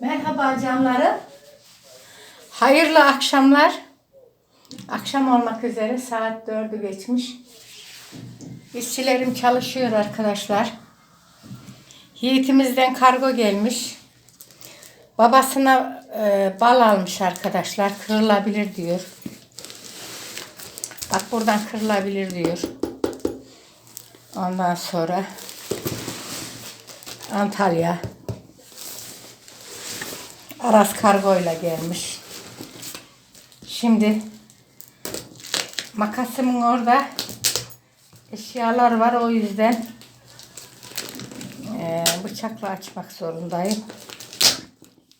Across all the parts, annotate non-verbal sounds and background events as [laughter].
Merhaba canlarım. Hayırlı akşamlar. Akşam olmak üzere saat dördü geçmiş. İşçilerim çalışıyor arkadaşlar. Yiğitimizden kargo gelmiş. Babasına e, bal almış arkadaşlar. Kırılabilir diyor. Bak buradan kırılabilir diyor. Ondan sonra Antalya. Aras kargoyla gelmiş. Şimdi makasımın orada eşyalar var o yüzden eee, bıçakla açmak zorundayım.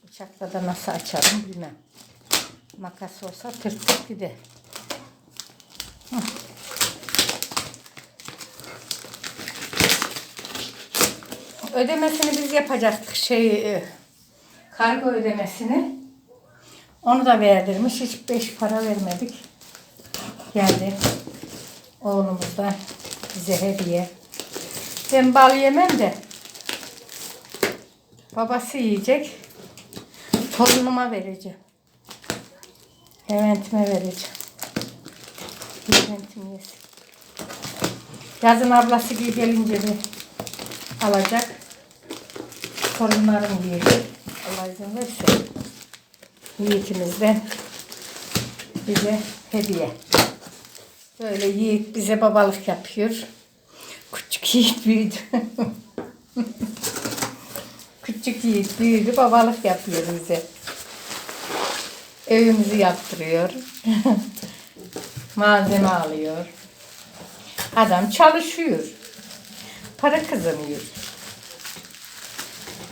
Bıçakla da nasıl açarım bilmem. Makas olsa tırt tırt gider. Ödemesini biz yapacaktık şey e, kargo ödemesini. Onu da verdirmiş. Hiç beş para vermedik. Geldi. Oğlumuzdan bize hediye. Ben bal yemem de babası yiyecek. Torunuma vereceğim. Levent'ime vereceğim. Levent'im yesin. Yazın ablası gibi gelince bir alacak. Torunlarım yiyecek. İzin verirse. Yiğitimizden bize hediye. Böyle Yiğit bize babalık yapıyor. Küçük Yiğit büyüdü. [laughs] Küçük Yiğit büyüdü babalık yapıyor bize. Evimizi yaptırıyor. [laughs] Malzeme alıyor. Adam çalışıyor. Para kazanıyor.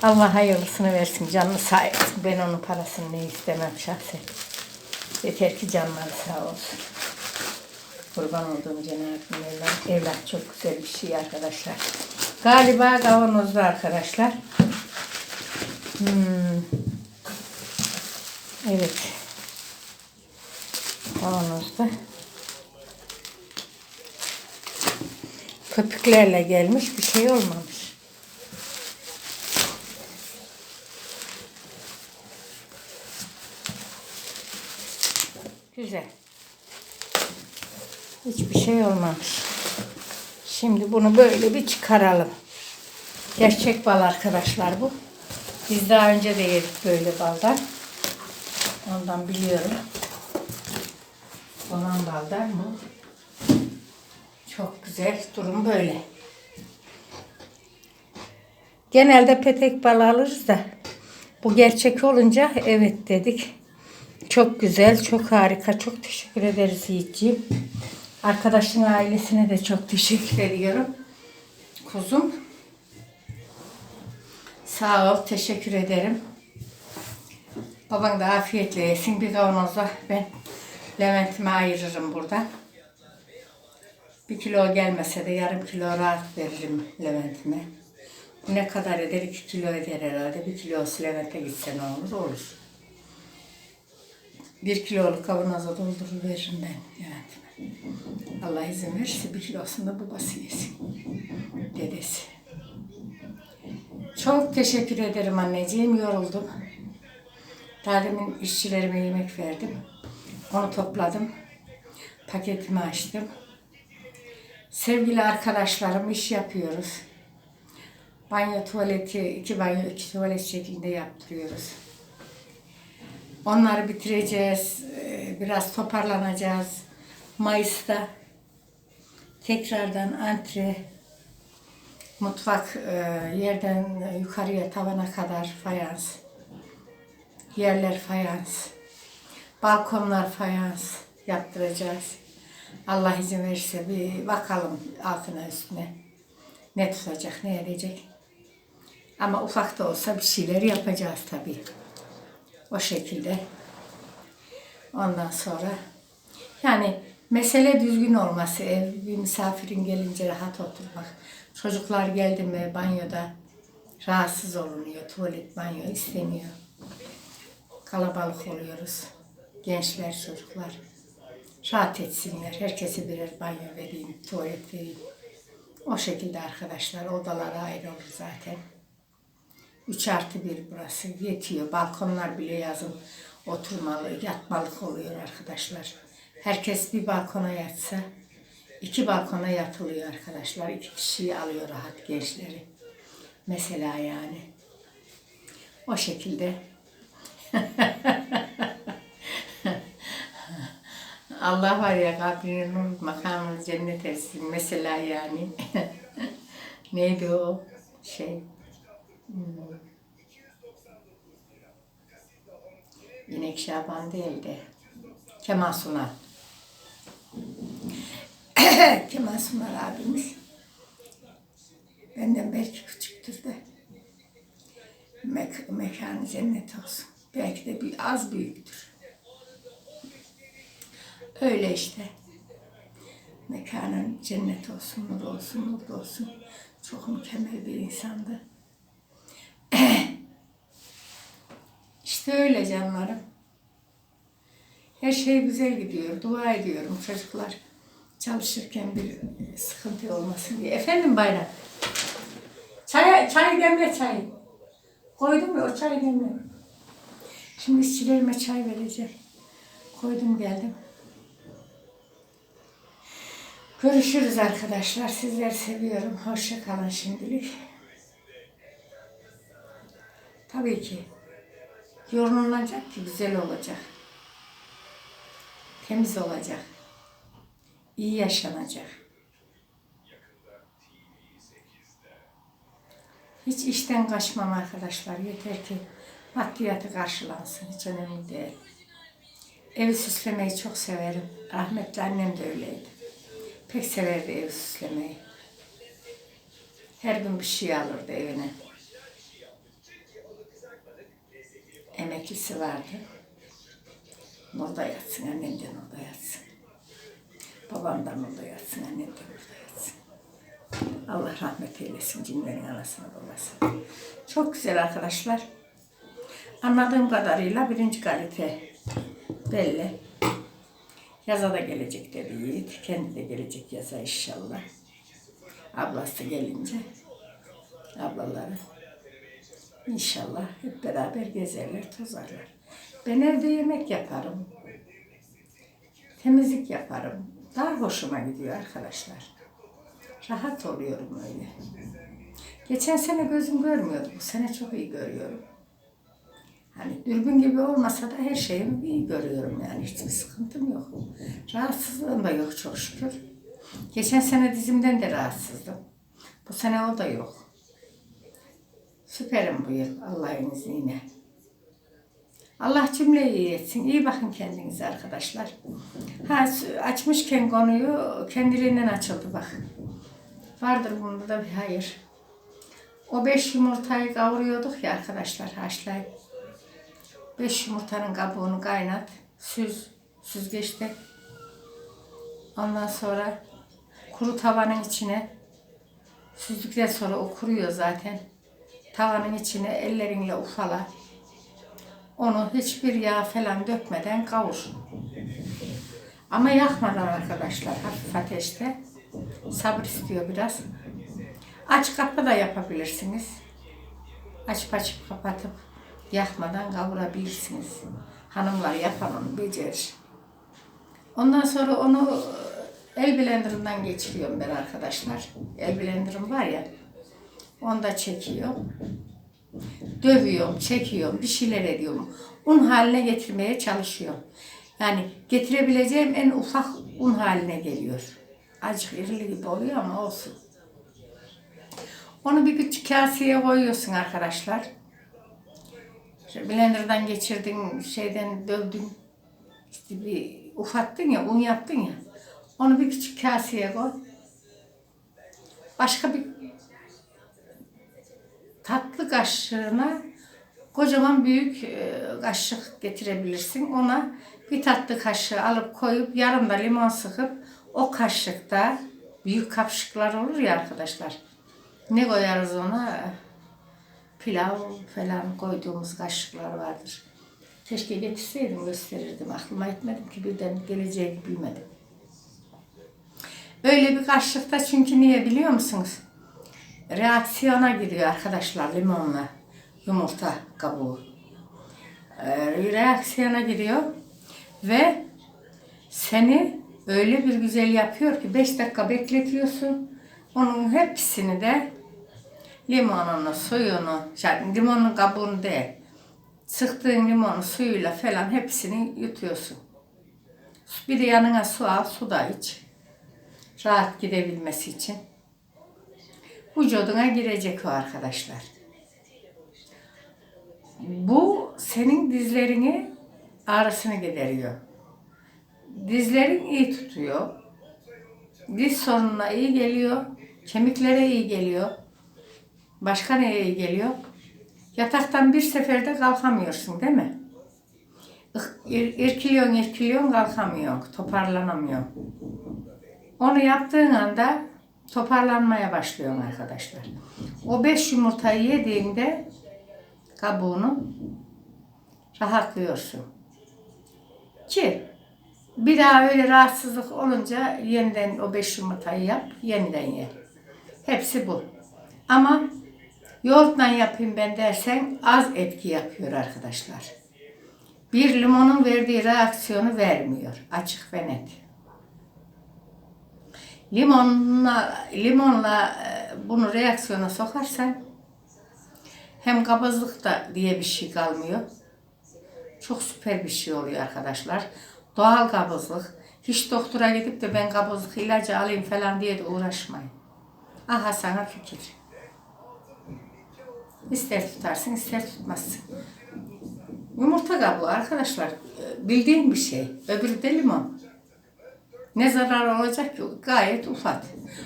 Allah hayırlısını versin, canını sağ etsin. Ben onun parasını ne istemem şahsen. Yeter ki canları sağ olsun. Kurban olduğum Cenab-ı Mevlam. Evlat çok güzel bir şey arkadaşlar. Galiba kavanozlu arkadaşlar. Hmm. Evet. Kavanozda. Köpüklerle gelmiş bir şey olmamış. Güzel. Hiçbir şey olmamış. Şimdi bunu böyle bir çıkaralım. Gerçek bal arkadaşlar bu. Biz daha önce de yedik böyle baldan. Ondan biliyorum. Olan baldan bu. Çok güzel. Durum böyle. Genelde petek bal alırız da bu gerçek olunca evet dedik. Çok güzel, çok harika. Çok teşekkür ederiz Yiğitciğim. Arkadaşın ailesine de çok teşekkür ediyorum. Kuzum. Sağ ol, teşekkür ederim. Baban da afiyetle yesin. Bir kavanozla ben Levent'ime ayırırım buradan. Bir kilo gelmese de yarım kilo rahat veririm Levent'ime. Ne kadar eder? İki kilo eder herhalde. Bir kilosu Levent'e gitse ne olur? Olur. Bir kiloluk kavanoza doldurur veririm ben Levent'ime. Allah izin verirse bir kilosunu da babası yesin. Dedesi. Çok teşekkür ederim anneciğim. Yoruldum. Demin işçilerime yemek verdim. Onu topladım. Paketimi açtım. Sevgili arkadaşlarım iş yapıyoruz. Banyo tuvaleti, iki banyo, iki tuvalet şeklinde yaptırıyoruz. Onları bitireceğiz. Ee, Biraz toparlanacağız. Mayıs'ta tekrardan antre, mutfak e, yerden yukarıya tavana kadar fayans. Yerler fayans. Balkonlar fayans yaptıracağız. Allah izin verirse bir bakalım altına üstüne. Ne tutacak, ne edecek. Ama ufak da olsa bir şeyler yapacağız tabii. O şekilde. Ondan sonra yani mesele düzgün olması, ev bir misafirin gelince rahat oturmak. Çocuklar geldi mi banyoda rahatsız olunuyor. Tuvalet, banyo isteniyor. Kalabalık oluyoruz. Gençler, çocuklar. Rahat etsinler. Herkese birer banyo vereyim, tuvalet vereyim. O şekilde arkadaşlar odalara ayrı olur zaten. 3 artı bir burası yetiyor. Balkonlar bile yazın oturmalı, yatmalık oluyor arkadaşlar. Herkes bir balkona yatsa iki balkona yatılıyor arkadaşlar. İki kişiyi alıyor rahat gençleri. Mesela yani. O şekilde. [laughs] Allah var ya kabrini makamını cennet etsin. Mesela yani. [laughs] Neydi o şey? İnek Şaban değil de Kemal Sunal. [coughs] Kemal Sunal abimiz. Benden belki küçüktür de. Mek mekanı cennet olsun. Belki de bir az büyüktür. Öyle işte. Mekanın cennet olsun, nur olsun, mutlu olsun. Çok mükemmel bir insandı. [clears throat] işte öyle canlarım. Her şey güzel gidiyor. Dua ediyorum çocuklar çalışırken bir sıkıntı olmasın diye. Efendim Bayram. Çay, çay demle çay. Koydum ya o çay demle. Şimdi işçilerime çay vereceğim. Koydum geldim. Görüşürüz arkadaşlar. Sizleri seviyorum. Hoşça kalın şimdilik. Tabii ki. Yorumlanacak ki güzel olacak. Temiz olacak. İyi yaşanacak. Hiç işten kaçmam arkadaşlar. Yeter ki maddiyatı karşılansın. Hiç önemli değil. Evi süslemeyi çok severim. Rahmetli annem de öyleydi. Pek severdi evi süslemeyi. Her gün bir şey alırdı evine. Emeklisi vardı. Orada yatsın, annem de orada yatsın. Babamdan orada yatsın, annem de orada yatsın. Allah rahmet eylesin cinlerin anasını babasını. Çok güzel arkadaşlar. Anladığım kadarıyla birinci kalite belli. Yaza da gelecek dedi Yiğit. Kendi de gelecek yaza inşallah. Ablası gelince ablaları inşallah hep beraber gezerler, tozarlar. Ben evde yemek yaparım. Temizlik yaparım. Daha hoşuma gidiyor arkadaşlar. Rahat oluyorum öyle. Geçen sene gözüm görmüyordu. Bu sene çok iyi görüyorum. Hani dürbün gibi olmasa da her şeyimi iyi görüyorum yani. Hiçbir sıkıntım yok. Rahatsızlığım da yok çok şükür. Geçen sene dizimden de rahatsızdım. Bu sene o da yok. Süperim bu yıl Allah'ın izniyle. Allah cümleyi iyi etsin. İyi bakın kendinize arkadaşlar. Ha açmışken konuyu kendiliğinden açıldı bak. Vardır bunda da bir hayır. O beş yumurtayı kavuruyorduk ya arkadaşlar haşlayıp. Beş yumurtanın kabuğunu kaynat. Süz. Süzgeçte. Ondan sonra kuru tavanın içine süzdükten sonra o kuruyor zaten. Tavanın içine ellerinle ufala. Onu hiçbir yağ falan dökmeden kavur. Ama yakmadan arkadaşlar hafif ateşte. Sabır istiyor biraz. Aç kapı da yapabilirsiniz. Açıp açıp kapatıp yakmadan kavurabilirsiniz. Hanımlar yapan onu becerir. Ondan sonra onu el blenderından geçiriyorum ben arkadaşlar. El blenderım var ya. Onda çekiyorum. Dövüyorum, çekiyorum, bir şeyler ediyorum. Un haline getirmeye çalışıyorum. Yani getirebileceğim en ufak un haline geliyor. Azıcık irili gibi oluyor ama olsun. Onu bir küçük kaseye koyuyorsun arkadaşlar. İşte blenderdan geçirdin, şeyden dövdün. İşte bir ufattın ya, un yaptın ya. Onu bir küçük kaseye koy. Başka bir tatlı kaşığına kocaman büyük e, kaşık getirebilirsin. Ona bir tatlı kaşığı alıp koyup yarım da limon sıkıp o kaşıkta büyük kapşıklar olur ya arkadaşlar. Ne koyarız ona? Pilav falan koyduğumuz kaşıklar vardır. Keşke getirseydim gösterirdim. Aklıma etmedim ki birden geleceğini bilmedim. Öyle bir kaşıkta çünkü niye biliyor musunuz? Reaksiyona giriyor arkadaşlar limonla. yumurta kabuğu. Ee, reaksiyona giriyor ve seni öyle bir güzel yapıyor ki 5 dakika bekletiyorsun. Onun hepsini de limonunu, suyunu, yani limonun kabuğunu değil, sıktığın limonu suyuyla falan hepsini yutuyorsun. Bir de yanına su al, su da iç. Rahat gidebilmesi için. Vücuduna girecek o arkadaşlar. Bu senin dizlerini ağrısını gideriyor. Dizlerin iyi tutuyor. Diz sorununa iyi geliyor. Kemiklere iyi geliyor. Başka neye iyi geliyor? Yataktan bir seferde kalkamıyorsun değil mi? Ir- ir- İrkiliyorsun, irkiliyorsun, kalkamıyorsun, toparlanamıyorsun. Onu yaptığın anda toparlanmaya başlıyorsun arkadaşlar. O beş yumurtayı yediğinde kabuğunu rahatlıyorsun. Ki bir daha öyle rahatsızlık olunca yeniden o beş yumurtayı yap, yeniden ye. Hepsi bu. Ama yoğurtla yapayım ben dersen az etki yapıyor arkadaşlar. Bir limonun verdiği reaksiyonu vermiyor. Açık ve net. Limonla, limonla e, bunu reaksiyona sokarsan hem kabızlık da diye bir şey kalmıyor. Çok süper bir şey oluyor arkadaşlar. Doğal kabızlık. Hiç doktora gidip de ben kabızlık ilacı alayım falan diye de uğraşmayın. Aha sana fikir. İster tutarsın ister tutmazsın. Yumurta kabuğu arkadaşlar e, bildiğin bir şey. Öbürü de limon. Ne zarar olacak ki? Gayet ufak.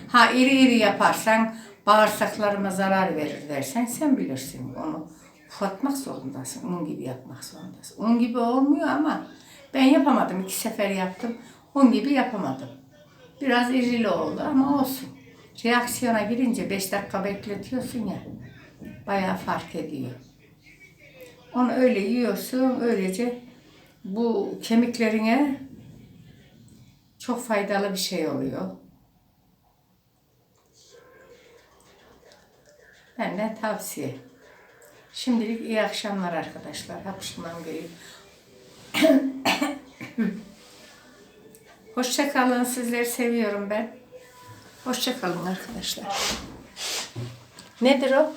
Ha iri iri yaparsan bağırsaklarıma zarar verir dersen sen bilirsin. Onu ufatmak zorundasın. Un gibi yapmak zorundasın. Un gibi olmuyor ama ben yapamadım. iki sefer yaptım. Un gibi yapamadım. Biraz irili oldu ama olsun. Reaksiyona girince 5 dakika bekletiyorsun ya. Bayağı fark ediyor. Onu öyle yiyorsun. Öylece bu kemiklerine çok faydalı bir şey oluyor. Benden tavsiye. Şimdilik iyi akşamlar arkadaşlar. Hapşırmam geliyor. [coughs] Hoşça kalın. Sizleri seviyorum ben. Hoşça kalın arkadaşlar. Nedir o?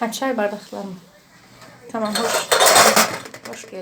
Ha çay bardakları mı? Tamam hoş. Hoş geldin.